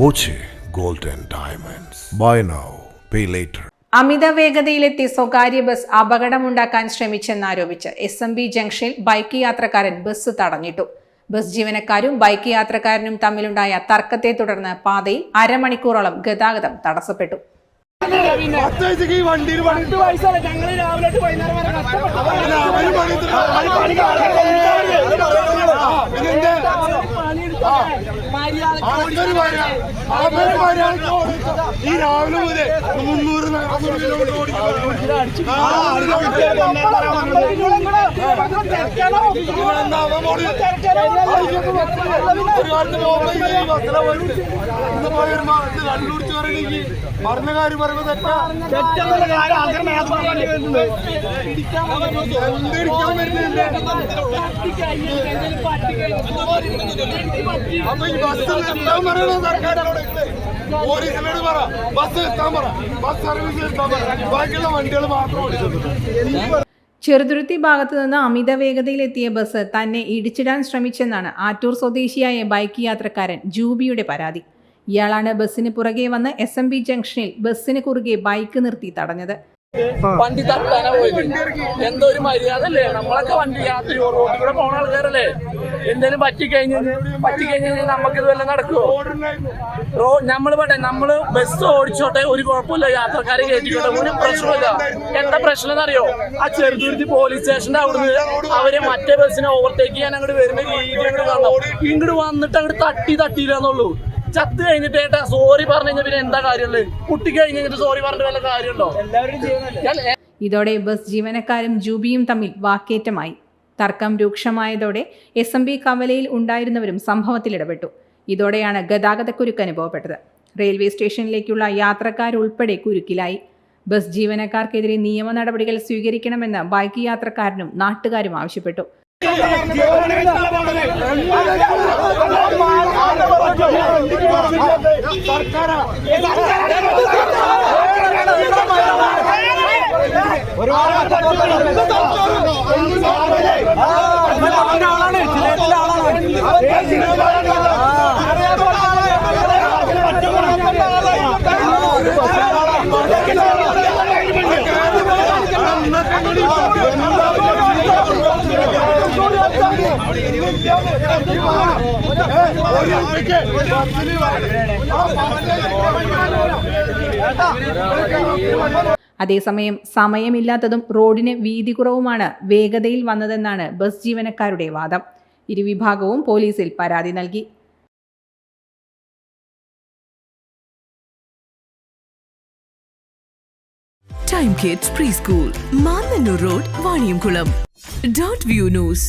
Boche gold and diamonds. Buy now pay later അമിത വേഗതയിലെത്തി സ്വകാര്യ bus അപകടമുണ്ടാക്കാൻ ശ്രമിച്ചെന്നാരോപിച്ച് എസ് എം ബി ജംഗ്ഷനിൽ ബൈക്ക് യാത്രക്കാരൻ ബസ് തടഞ്ഞിട്ടു. ബസ് ജീവനക്കാരും ബൈക്ക് യാത്രക്കാരനും തമ്മിലുണ്ടായ തർക്കത്തെ തുടർന്ന് പാതയിൽ അരമണിക്കൂറോളം ഗതാഗതം തടസ്സപ്പെട്ടു. വണ്ടിയിൽ ഈ രാവിലെ മുതൽ മുന്നൂറ് നാനൂറ് കിലോമീറ്റർ ഓടിക്കും ആ, എന്താ അവൻ പോണത്? ഒരു കാലത്ത് പോകുമ്പോ ഈ ബസ്സിലെ പോയിട്ട് ഇന്ന് പോയി ഒരു മാ- ഇത് കണ്ടുപിടിച്ച് പറയണെങ്കിൽ പറഞ്ഞ കാര്യം പറയുമ്പോ തെറ്റാ എന്ത് ഇടിക്കാൻ പറ്റുന്നില്ല അപ്പൊ ഈ ബസ് നിർത്താൻ പറയണോ സർക്കാരിനോട് പോലീസിനോട് പറ. ബസ് നിർത്താൻ പറ. ബസ് സർവീസ് നിർത്താൻ പറ. ബാക്കിയുള്ള വണ്ടികൾ മാത്രം ഓടിച്ചത് ചെറുതുരുത്തി ഭാഗത്തു നിന്ന് അമിത വേഗതയിലെത്തിയ ബസ് തന്നെ ഇടിച്ചിടാൻ ശ്രമിച്ചെന്നാണ് ആറ്റൂർ സ്വദേശിയായ ബൈക്ക് യാത്രക്കാരൻ ജൂബിയുടെ പരാതി. ഇയാളാണ് ബസ്സിന് പുറകെ വന്ന് എസ് ജംഗ്ഷനിൽ ബസ്സിന് കുറുകെ ബൈക്ക് നിർത്തി തടഞ്ഞത്. വണ്ടി തട്ടാനാ പോയത്. എന്തോ ഒരു മര്യാദ അല്ലേ നമ്മളൊക്കെ വണ്ടി യാത്ര റോഡിലൂടെ പോണ ആൾക്കാരല്ലേ? എന്തേലും പറ്റിക്കഴിഞ്ഞ് പറ്റിക്കഴിഞ്ഞ് കഴിഞ്ഞാൽ നമുക്ക് ഇത് വല്ലതും നടക്കുമോ റോ നമ്മൾ പറയട്ടെ നമ്മൾ ബസ് ഓടിച്ചോട്ടെ ഒരു കുഴപ്പമില്ല. യാത്രക്കാരെ കയറ്റിക്കോട്ടെ ഒരു പ്രശ്നമില്ല എന്താ പ്രശ്നം എന്നറിയോ ആ ചെറുതുരുത്തി പോലീസ് സ്റ്റേഷന്റെ അവിടുന്ന് അവരെ മറ്റേ ബസ്സിനെ ഓവർടേക്ക് ചെയ്യാൻ അങ്ങോട്ട് വരുന്ന രീതി അങ്ങോട്ട് കാണണം. ഇങ്ങോട്ട് വന്നിട്ട് അങ്ങോട്ട് തട്ടി തട്ടിയില്ലെന്നുള്ളൂ ചത്ത് കഴിഞ്ഞിട്ട് ഏട്ടാ സോറി പറഞ്ഞു കഴിഞ്ഞാൽ പിന്നെ എന്താ കാര്യമുള്ളത്? കുട്ടി കഴിഞ്ഞിട്ട് സോറി പറഞ്ഞിട്ട് വല്ല കാര്യമുണ്ടോ? ഇതോടെ ബസ് ജീവനക്കാരും ജൂബിയും തമ്മിൽ വാക്കേറ്റമായി. തർക്കം രൂക്ഷമായതോടെ എസ് എം ബി കവലയിൽ ഉണ്ടായിരുന്നവരും സംഭവത്തിൽ ഇടപെട്ടു. ഇതോടെയാണ് ഗതാഗതക്കുരുക്ക് അനുഭവപ്പെട്ടത്. റെയിൽവേ സ്റ്റേഷനിലേക്കുള്ള യാത്രക്കാരുൾപ്പെടെ കുരുക്കിലായി. ബസ് ജീവനക്കാർക്കെതിരെ നിയമ നടപടികൾ സ്വീകരിക്കണമെന്ന് ബൈക്ക് യാത്രക്കാരനും നാട്ടുകാരും ആവശ്യപ്പെട്ടു. ಸರ್ಕಾರ. അതേസമയം സമയമില്ലാത്തതും റോഡിന് വീതി കുറവുമാണ് വേഗതയിൽ വന്നതെന്നാണ് ബസ് ജീവനക്കാരുടെ വാദം. ഇരുവിഭാഗവും പോലീസിൽ പരാതി നൽകി. Time kids pre school road Vaniyamkulam dot view news